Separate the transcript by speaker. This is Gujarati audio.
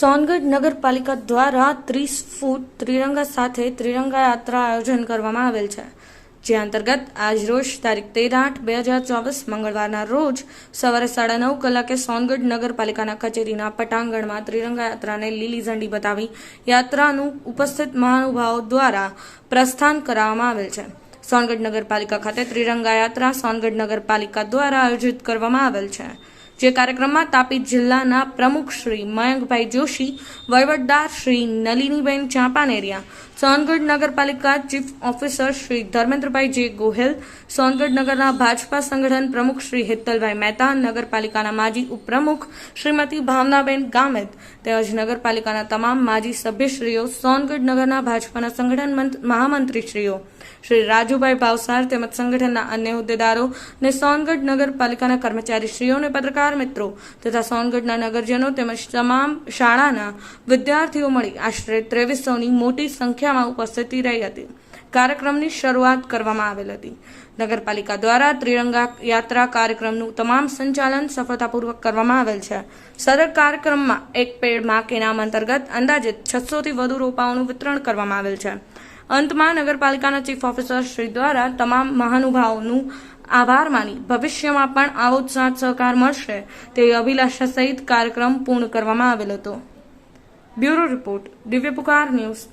Speaker 1: સોનગઢ નગરપાલિકા દ્વારા ત્રીસ ફૂટ ત્રિરંગા સાથે ત્રિરંગા યાત્રા આયોજન કરવામાં આવેલ છે, જે અંતર્ગત આજરોજ તારીખ તેર આઠ બે હજાર ચોવીસ મંગળવારના રોજ સવારે સાડા નવ કલાકે સોનગઢ નગરપાલિકાના કચેરીના પટાંગણમાં ત્રિરંગા યાત્રાને લીલી ઝંડી બતાવી યાત્રાનું ઉપસ્થિત મહાનુભાવો દ્વારા પ્રસ્થાન કરાવવામાં આવેલ છે. સોનગઢ નગરપાલિકા ખાતે ત્રિરંગા યાત્રા સોનગઢ નગરપાલિકા દ્વારા આયોજિત કરવામાં આવેલ છે. જે કાર્યક્રમમાં તાપી જિલ્લાના પ્રમુખ શ્રી મયંકભાઈ જોશી, વહીવટદાર શ્રી નલિનીબેન ચાંપાનેરિયા, સોનગઢ નગરપાલિકા ચીફ ઓફિસર શ્રી ધર્મેન્દ્રભાઈ જે ગોહેલ, સોનગઢ નગરના ભાજપા સંગઠન પ્રમુખ શ્રી હેતલભાઈ મહેતા, નગરપાલિકાના માજી ઉપપ્રમુખ શ્રીમતી ભાવનાબેન ગામેત, તેમજ નગરપાલિકાના તમામ માજી સભ્યશ્રીઓ, સોનગઢ નગરના ભાજપાના સંગઠન મંત- મહામંત્રીશ્રીઓ. શ્રી રાજુભાઈ ભાવસાર તેમજ સંગઠનના અન્ય હોદ્દેદારો અને સોનગઢ નગરપાલિકાના કર્મચારીશ્રીઓ અને પત્રકાર મિત્રો તથા સોનગઢના નગરજનો તેમજ તમામ શાળાના વિદ્યાર્થીઓ મળી આશરે ત્રેવીસોની મોટી સંખ્યામાં ઉપસ્થિતિ રહી હતી. કાર્યક્રમની શરૂઆત કરવામાં આવેલ હતી. નગરપાલિકા દ્વારા ત્રિરંગા યાત્રા કાર્યક્રમનું તમામ સંચાલન સફળતાપૂર્વક કરવામાં આવેલ છે. સદર કાર્યક્રમમાં એક પેડમાં કે નામ અંતર્ગત અંદાજિત છસોથી વધુ રોપાઓનું વિતરણ કરવામાં આવેલ છે. અંતમાં નગરપાલિકાના ચીફ ઓફિસર શ્રી દ્વારા તમામ મહાનુભાવોનું આભાર માની ભવિષ્યમાં પણ આવો જ સાથ સહકાર મળશે તેવી અભિલાષા સહિત કાર્યક્રમ પૂર્ણ કરવામાં આવેલ હતો. બ્યુરો રિપોર્ટ દિવ્ય પુકાર ન્યૂઝ